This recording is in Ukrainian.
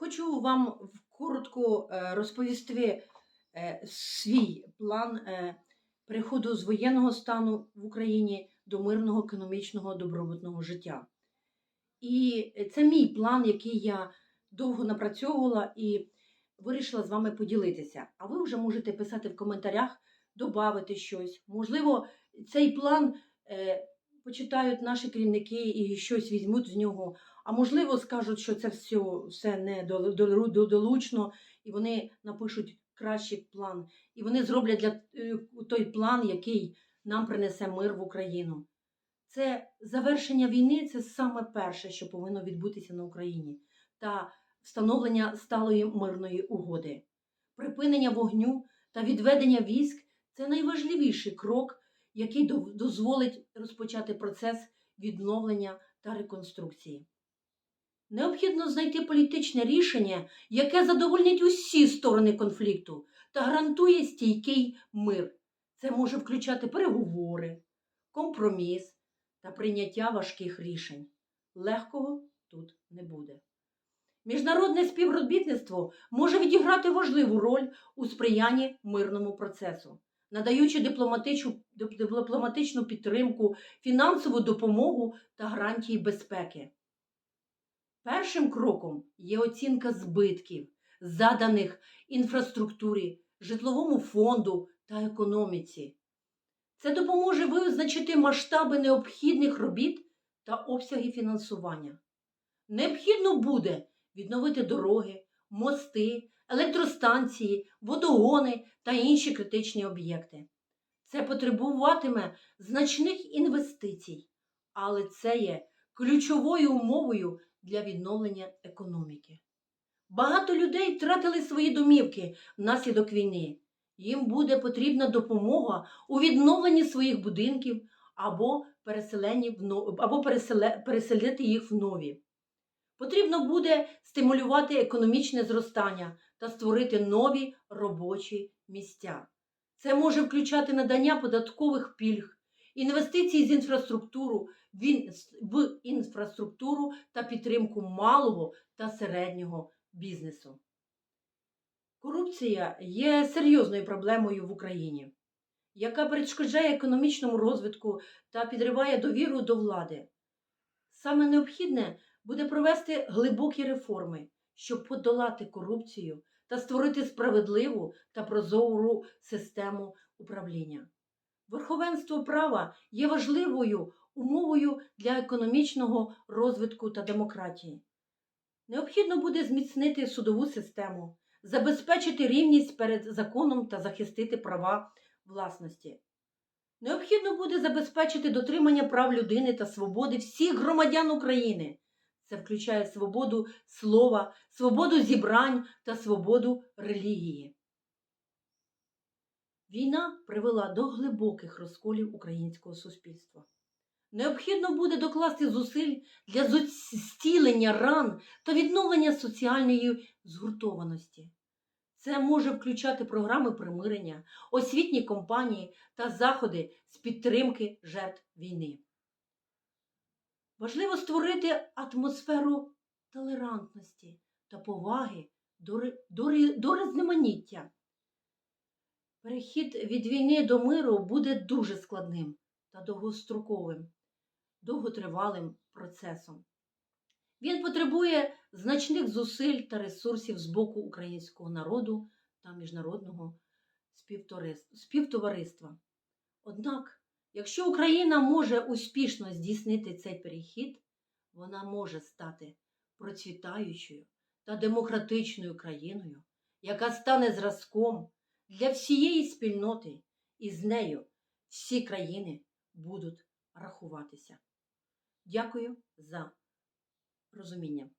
Хочу вам коротко е, розповісти е, свій план е, переходу з воєнного стану в Україні до мирного економічного добробутного життя. І це мій план, який я довго напрацьовувала і вирішила з вами поділитися. А ви вже можете писати в коментарях, додати щось. Можливо, цей план почитають наші керівники і щось візьмуть з нього. А можливо, скажуть, що це все, все не дол- дол- дол- долучно, і вони напишуть кращий план. І вони зроблять для е, той план, який нам принесе мир в Україну. Це завершення війни це саме перше, що повинно відбутися на Україні, та встановлення сталої мирної угоди. Припинення вогню та відведення військ це найважливіший крок, який дозволить розпочати процес відновлення та реконструкції. Необхідно знайти політичне рішення, яке задовольнить усі сторони конфлікту та гарантує стійкий мир. Це може включати переговори, компроміс та прийняття важких рішень. Легкого тут не буде. Міжнародне співробітництво може відіграти важливу роль у сприянні мирному процесу, надаючи дипломатичну, підтримку, фінансову допомогу та гарантії безпеки. Першим кроком є оцінка збитків, заданих інфраструктурі, житловому фонду та економіці. Це допоможе визначити масштаби необхідних робіт та обсяги фінансування. Необхідно буде відновити дороги, мости, електростанції, водогони та інші критичні об'єкти. Це потребуватиме значних інвестицій, але це є ключовою умовою для відновлення економіки. Багато людей втратили свої домівки внаслідок війни. Їм буде потрібна допомога у відновленні своїх будинків або, но- або переселити їх в нові. Потрібно буде стимулювати економічне зростання та створити нові робочі місця. Це може включати надання податкових пільг, інвестиції з інфраструктуру в інфраструктуру та підтримку малого та середнього бізнесу. Корупція є серйозною проблемою в Україні, яка перешкоджає економічному розвитку та підриває довіру до влади. Саме необхідне буде провести глибокі реформи, щоб подолати корупцію та створити справедливу та прозору систему управління. Верховенство права є важливою умовою для економічного розвитку та демократії. Необхідно буде зміцнити судову систему, забезпечити рівність перед законом та захистити права власності. Необхідно буде забезпечити дотримання прав людини та свободи всіх громадян України. Це включає свободу слова, свободу зібрань та свободу релігії. Війна привела до глибоких розколів українського суспільства. Необхідно буде докласти зусиль для зцілення ран та відновлення соціальної згуртованості. Це може включати програми примирення, освітні кампанії та заходи з підтримки жертв війни. Важливо створити атмосферу толерантності та поваги до, до, до різноманіття. Перехід від війни до миру буде дуже складним та довгостроковим, довготривалим процесом. Він потребує значних зусиль та ресурсів з боку українського народу та міжнародного співтовариства. Однак, якщо Україна може успішно здійснити цей перехід, вона може стати процвітаючою та демократичною країною, яка стане зразком для всієї спільноти, і з нею всі країни будуть рахуватися. Дякую за розуміння.